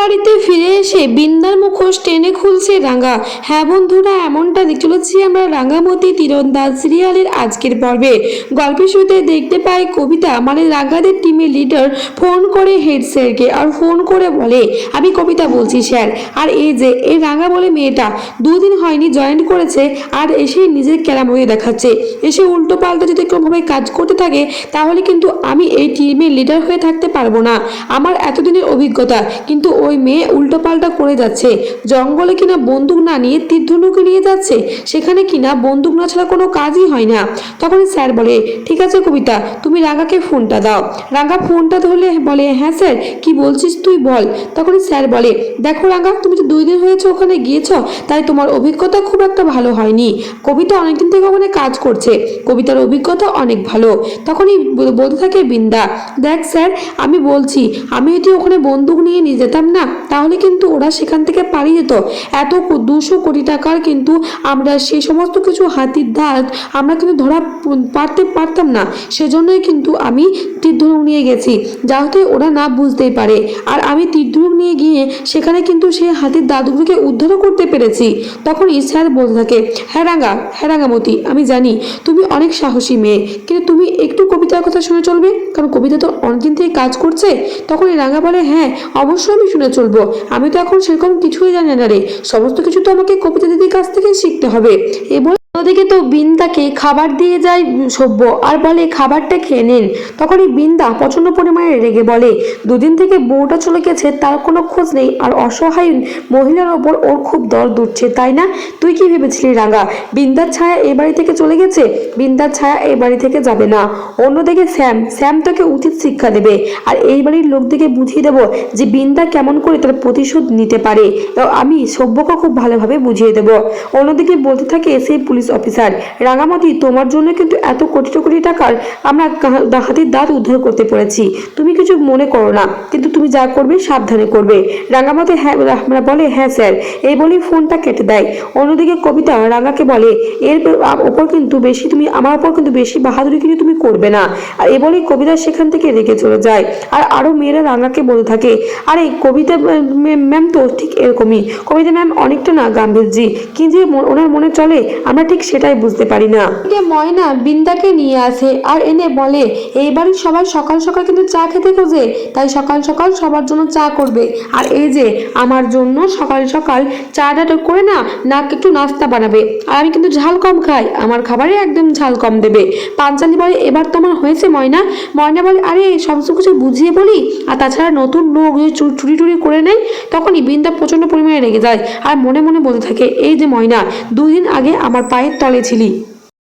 বাড়িতে ফিরে এসে বিন্দার মুখোশ টেনে খুলছে রাঙা। হ্যাঁ বন্ধুরা, এমনটা দেখতে চলেছি আমরা রাঙামতি তীরন্দাজ সিরিয়ালের আজকের পর্বে। গল্পের শুরুতে দেখতে পাই কবিতা মানে রাঙাদের টিমের লিডার ফোন করে হেড স্যারকে আর ফোন করে বলে, আমি কবিতা বলছি স্যার আর এই যে, এই রাঙা বলে মেয়েটা দুদিন হয়নি জয়েন করেছে আর এসে নিজের ক্যারাময়ে দেখাচ্ছে। এসে উল্টো পাল্টা যদি কোনোভাবে কাজ করতে থাকে, তাহলে কিন্তু আমি এই টিমের লিডার হয়ে থাকতে পারব না। আমার এতদিনের অভিজ্ঞতা, কিন্তু ওই মেয়ে উল্টো পাল্টা করে যাচ্ছে। জঙ্গলে কিনা বন্দুক না নিয়ে তীর্ধনুকে নিয়ে যাচ্ছে, সেখানে কিনা বন্দুক না ছাড়া কোনো কাজই হয় না। তখন স্যার বলে, ঠিক আছে কবিতা, তুমি রাঙাকে ফোনটা দাও। রাঙা ফোনটা ধরলে বলে হ্যাঁ স্যার, কি বলছিস তুই বল। তখন স্যার বলে, দেখো রাঙা, তুমি তো দুই দিন হয়েছে ওখানে গিয়েছ, তাই তোমার অভিজ্ঞতা খুব একটা ভালো হয়নি। কবিতা অনেকদিন থেকে ওখানে কাজ করছে, কবিতার অভিজ্ঞতা অনেক ভালো। তখনই বল- বলতে থাকে বিন্দা, দেখ স্যার, আমি বলছি, আমি যদি ওখানে বন্দুক নিয়ে নিয়ে যেতাম না, তাহলে কিন্তু ওরা সেখান থেকে পালিয়ে যেত। এত দুশো কোটি টাকার কিন্তু আমরা সেই সমস্ত কিছু হাতির দাঁত আমরা কিন্তু ধরা পারতে পারতাম না। সেজন্যই কিন্তু আমি তীর্ধনুক নিয়ে গেছি, যাতে ওরা না বুঝতেই পারে। আর আমি তীর্ধনুক নিয়ে গিয়ে সেখানে কিন্তু সেই হাতির দাঁতগুলোকে উদ্ধারও করতে পেরেছি। তখন স্যার বলতে থাকে হ্যাঁ রাঙা হ্যাঁ রাঙামতি, আমি জানি, তুমি অনেক সাহসী মেয়ে, কিন্তু তুমি একটু কবিতার কথা শুনে চলবে? কারণ কবিতা তো অনেকদিন থেকে কাজ করছে তখন এই রাঙা বলে হ্যাঁ অবশ্যই আমি শুনে চলবো। আমি তো এখন সেরকম কিছুই জানি না রে। সমস্ত কিছু তো আমাকে কবিতা দিদির কাছ থেকে শিখতে হবে। এবার ওদিকে তো বিন্দাকে খাবার দিয়ে যায় সভ্য। আর বলে, খাবারটা খেয়ে নিন। তখনই বিন্দা প্রচণ্ড পরিমাণে রেগে বলে, দুদিন থেকে বউটা চলে গেছে, তার কোনো খোঁজ নেই। আর অসহায় মহিলার ওপর ওর খুব দরদ উঠছে তাই না? তুই কি ভেবেছিলি রাঙা? বিন্দার ছায়া এই বাড়ি থেকে চলে গেছে? বিন্দার ছায়া এই বাড়ি থেকে যাবে না। অন্যদিকে শ্যাম শ্যাম তোকে উচিত শিক্ষা দেবে। আর এই বাড়ির লোকদেরকে বুঝিয়ে দেবো যে বিন্দা কেমন করে তার প্রতিশোধ নিতে পারে। আমি সভ্যকে খুব ভালোভাবে বুঝিয়ে দেবো। অন্যদিকে বলতে থাকে, সেই পুলিশ অফিসার রাঙামাটি, তোমার জন্য কিন্তু এত কোটি কোটি টাকার আমরা হাতির দাঁত উদ্ধার করতে পেরেছি তুমি কিছু মনে করো না, কিন্তু তুমি যা করবে সাবধানে করবে। রাঙামাটি হ্যাঁ আমরা বলে হ্যাঁ স্যার। এই বলেই ফোনটা কেটে দেয়। অন্যদিকে কবিতা রাঙাকে বলে, এর ওপর কিন্তু বেশি তুমি আমার ওপর কিন্তু বেশি বাহাদুরি কিন্তু তুমি করবে না। আর এ বলেই কবিতা সেখান থেকে রেগে চলে যায়। আর আরও মেয়েরা রাঙাকে বলে থাকে, আরে, কবিতা ম্যাম তো ঠিক এরকমই। কবিতা ম্যাম অনেকটা না গাম্ভীর্যি। কি যে ম- ওনার মনে চলে, আমরা ঠিক সেটাই বুঝতে পারি না। ময়না বিন্দাকে নিয়ে আসে আর এনে বলে এইবারই সবাই সকাল সকাল কিন্তু চা খেতে খোঁজে। তাই সকাল সকাল সবার জন্য চা করবে। আর এই যে, আমার জন্য সকাল সকাল চাটা তো করে না না একটু নাস্তা বানাবে। আর আমি কিন্তু ঝাল কম খাই, আমার খাবারে একদম ঝাল কম দেবে। পাঞ্চালি বলে, এবার তোমার হয়েছে ময়না। ময়না বলে, আরে, সমস্ত কিছু বুঝিয়ে বলি? আর তাছাড়া নতুন লোক যদি চুরি টুরি করে নেয়, তখনই বিন্দা প্রচণ্ড পরিমাণে রেগে যায়। আর মনে মনে বলতে থাকে, এই যে ময়না, দুদিন আগে আমার পায়ের তলে ছিলি।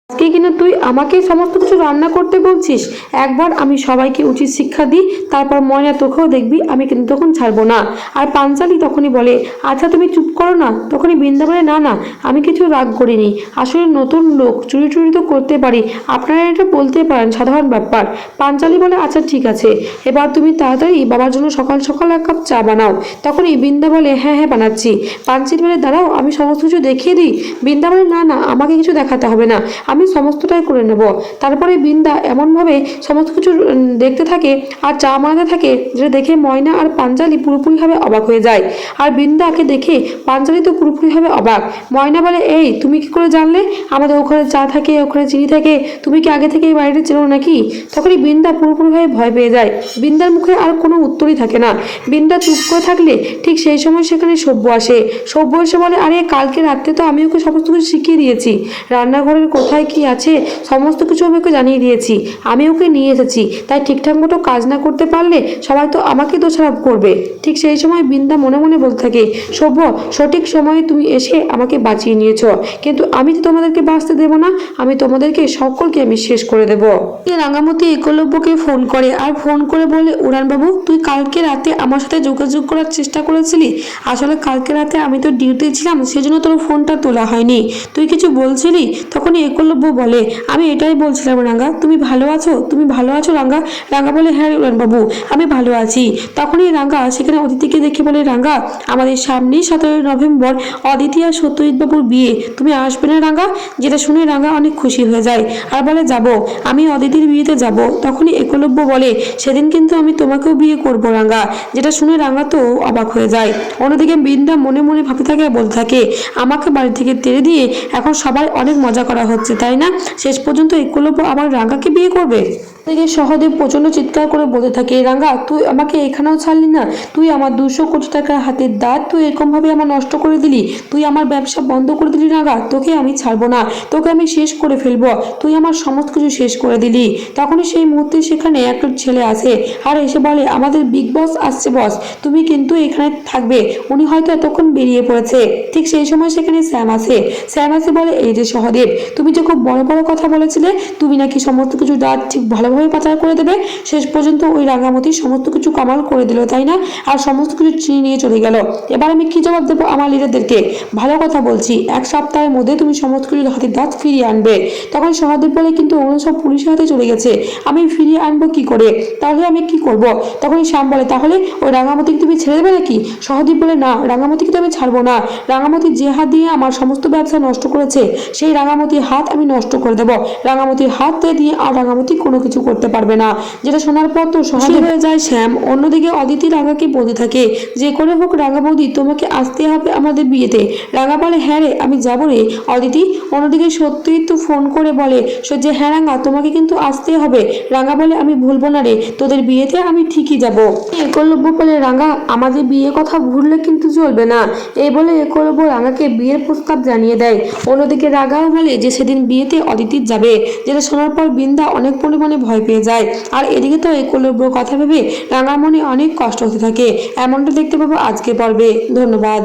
আজকে কিনা তুই আমাকে সমস্ত কিছু রান্না করতে বলছিস? একবার আমি সবাইকে উচিত শিক্ষা দিই, তারপর ময়না তোকেও দেখবি, আমি কিন্তু তখন ছাড়বো না। আর পাঞ্চালি তখনই বলে আচ্ছা তুমি চুপ করো না, তখনই বৃন্দা বলে না না, আমি কিছু রাগ করিনি। আসলে নতুন লোক, চুরি চুরি তো করতে পারি। আপনারা এটা বলতে পারেন, সাধারণ ব্যাপার। পাঞ্চালি বলে আচ্ছা ঠিক আছে। এবার তুমি তাড়াতাড়ি বাবার জন্য সকাল সকাল এক কাপ চা বানাও। তখনই বৃন্দা বলে হ্যাঁ হ্যাঁ বানাচ্ছি। পাঞ্চালি বলে, দাঁড়াও, আমি সমস্ত কিছু দেখিয়ে দিই। বৃন্দা বলে, না না, আমাকে কিছু দেখাতে হবে না। আমি সমস্তটাই করে নেব। তারপরে বৃন্দা এমনভাবে সমস্ত কিছু দেখতে থাকে আর চা বানাতে থাকে যেটা দেখে ময়না আর পাঞ্জালি পুরোপুরিভাবে অবাক হয়ে যায়। আর বৃন্দাকে দেখে পাঞ্জালি তো পুরোপুরিভাবে অবাক। ময়না বলে, এই, তুমি কি করে জানলে? আমাদের ওখানে চা থাকে, ওখানে চিনি থাকে। তুমি কি আগে থেকে এই বাড়িটা চেনো নাকি? তখনই বৃন্দা পুরোপুরিভাবে ভয় পেয়ে যায়। বৃন্দার মুখে আর কোনো উত্তরই থাকে না। বৃন্দা চুপ করে থাকলে ঠিক সেই সময় সেখানে সভ্য আসে। সভ্য এসে বলে, আরে, কালকে রাত্রে তো আমি ওকে সমস্ত কিছু শিখিয়ে দিয়েছি। রান্নাঘরের কোথায় কি আছে? সমস্ত কিছু আমি ওকে জানিয়ে দিয়েছি। আমি ওকে নিয়ে এসেছি। তাই ঠিকঠাক মতো কাজ না করতে পারলে সবাই তো আমাকে দোষারোপ করবে। ঠিক সেই সময় বৃন্দা মনে মনে বলতে থাকে, সভ্য, সঠিক সময়ে তুমি এসে আমাকে বাঁচিয়ে নিয়েছ। কিন্তু আমি তো তোমাদেরকে বাঁচতে দেবো না। আমি তোমাদেরকে সকলকে আমি শেষ করে দেবো। রাঙামতি একলব্যকে ফোন করে। আর ফোন করে বলে, উড়ানবাবু, তুই কালকে রাতে আমার সাথে যোগাযোগ করার চেষ্টা করেছিলি? আসলে কালকে রাতে আমি তো ডিউটি ছিলাম, সেজন্য তোর ফোনটা তোলা হয়নি। তুই কিছু বলছিলি? তখনই একলব্য বলে। আমি এটাই বলছিলাম, রাঙ্গা। তুমি ভালো আছো? তুমি ভালো আছো, রাঙ্গা? রাঙ্গা বলে হ্যাঁ বাবু, আমি ভালো আছি। তখনই রাঙ্গা সেখানে অদিতিকে দেখে বলে, রাঙ্গা, আমাদের সামনেই সতেরোই নভেম্বর অদিতি আর সত্যজিৎ বাবুর বিয়ে। তুমি আসবে না, রাঙ্গা? যেটা শুনে রাঙ্গা অনেক খুশি হয়ে যায়। আর বলে, যাব। আমি অদিতির বিয়েতে যাব। তখনই একলব্য বলে, সেদিন কিন্তু আমি তোমাকেও বিয়ে করব, রাঙ্গা। যেটা শুনে রাঙ্গা তো অবাক হয়ে যায়। অন্যদিকে বৃন্দা মনে মনে ভাবতে থাকে বলতে থাকে, আমাকে বাড়ি থেকে তেড়ে দিয়ে এখন সবাই অনেক মজা করা হচ্ছে। তাই না? শেষ পর্যন্ত একলব্য আবার রাঙ্গাকে বিয়ে করবে? এদিকে সহদেব প্রচণ্ড চিৎকার করে বলতে থাকে, রাঙ্গা, তুই আমাকে এখানেও ছাড়লি না। তুই আমার দুশো কোটি টাকার হাতের দাঁত, তুই এরকমভাবে আমার নষ্ট করে দিলি। তুই আমার ব্যবসা বন্ধ করে দিলি, রাঙ্গা। তোকে আমি ছাড়বো না। তোকে আমি শেষ করে ফেলব। তুই আমার সমস্ত কিছু শেষ করে দিলি। তখনই সেই মুহূর্তে সেখানে একটা ছেলে আসে। আর এসে বলে, আমাদের বিগ বস আসছে, বস। তুমি কিন্তু এখানে থাকবে। উনি হয়তো এতক্ষণ বেরিয়ে পড়েছে। ঠিক সেই সময় সেখানে স্যাম আসে। স্যাম আসে বলে, এই যে সহদেব, তুমি যে খুব বড় বড় কথা বলেছিলে, তুমি নাকি সমস্ত কিছু দাঁত ঠিক ভালোভাবে পাচার করে দেবে, শেষ পর্যন্ত ওই রাঙামতি সমস্ত কিছু কামাল করে দিল, তাই না? আর সমস্ত কিছু চিনি নিয়ে চলে গেল। এবার আমি কি জবাব দেবো আমার লিডারদেরকে? ভালো কথা বলছি, এক সপ্তাহের মধ্যে তুমি সমস্ত কিছু হাতের দাঁত ফিরিয়ে আনবে। তখন সহদেব বলে, কিন্তু ওগুলো সব পুলিশের হাতে চলে গেছে, আমি ফিরিয়ে আনব কি করে? তাহলে আমি কি করব? তখনই শ্যাম বলে, তাহলে ওই রাঙামতিকে তুমি ছেড়ে দেবে নাকি? সহদীপ বলে, না রাঙামতিকে তো আমি ছাড়বো না। রাঙামতি যে হাত দিয়ে আমার সমস্ত ব্যবসা নষ্ট করেছে, সেই রাঙামতির হাত আমি নষ্ট করে দেবো। রাঙামতির হাত দিয়ে আর রাঙামতি কোনো কিছু করতে পারবে না। যেটা শোনার পর তো সহজে হয়ে যায় শ্যাম। অন্যদিকে অদিতি রাঙাকে বলতে থাকে যে করে হোক রাঙা বৌদি তোমাকে আসতে হবে আমাদের বিয়েতে। রাঙা বলে হ্যাঁ রে আমি যাব রে। অদিতি অন্যদিকে সত্যিই তো ফোন করে বলে যে হ্যাঁ রাঙা তোমাকে কিন্তু আসতে হবে। রাঙা বলে আমি ভুলবো না রে তোদের বিয়েতে আমি ঠিকই যাব। একলব্য বলে রাঙা আমাদের বিয়ে কথা ভুললে কিন্তু চলবে না। এই বলে একলব্য রাঙাকে বিয়ের প্রস্তাব জানিয়ে দেয়। অন্যদিকে রাগাও বলে যে সেদিন বিয়েতে অদিতি যাবে, যেটা শোনার পর বৃন্দা অনেক পরিমাণে ভয় পেয়ে যায়। আর এদিকে তো এই কলব্য কথা ভেবে রাঙামণি অনেক কষ্ট হতে থাকে, এমনটা দেখতে পাবো আজকে পর্বে। ধন্যবাদ।